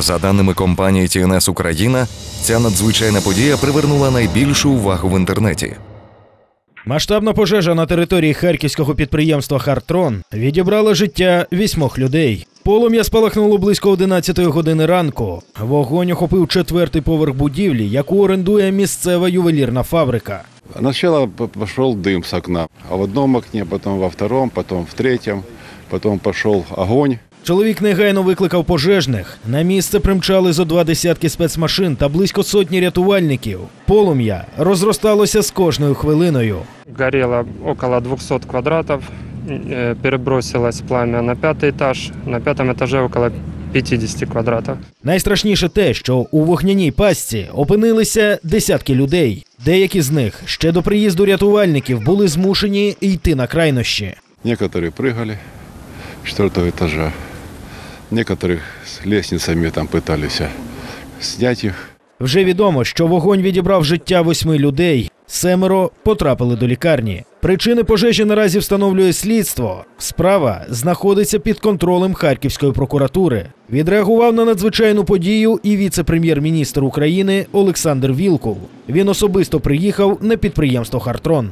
За даними компанії TNS Україна, ця надзвичайна подія привернула найбільшу увагу в інтернеті. Масштабна пожежа на території харківського підприємства Хартрон відібрала життя вісьмох людей. Полум'я спалахнуло близько 11 години ранку. Вогонь охопив четвертий поверх будівлі, яку орендує місцева ювелірна фабрика. Сначала п- пошел дым с окна, а в одном окне, потом во втором, потом в третьем, потом пошел огонь. Чоловік негайно викликав пожежних. На місце примчали зо два десятки спецмашин та близько сотні рятувальників. Полум'я розросталося з кожною хвилиною. горело около 200 квадратов, э, перебросилось пламя на пятый этаж, на пятом этаже около 50 квадратов. Найстрашніше те, що у вогняній пастці опинилися десятки людей. Деякі з них ще до приїзду рятувальників були змушені йти на крайнощі. Некоторые прыгали с четвертого этажа, некоторых с лестницами там а, снять их. Вже відомо, що вогонь відібрав життя восьми людей. Семеро потрапили до лікарні. Причини пожежі наразі встановлює слідство. Справа знаходиться під контролем Харківської прокуратури. Відреагував на надзвичайну подію і віце-прем'єр-міністр України Олександр Вілкул. Він особисто приїхав на підприємство Хартрон.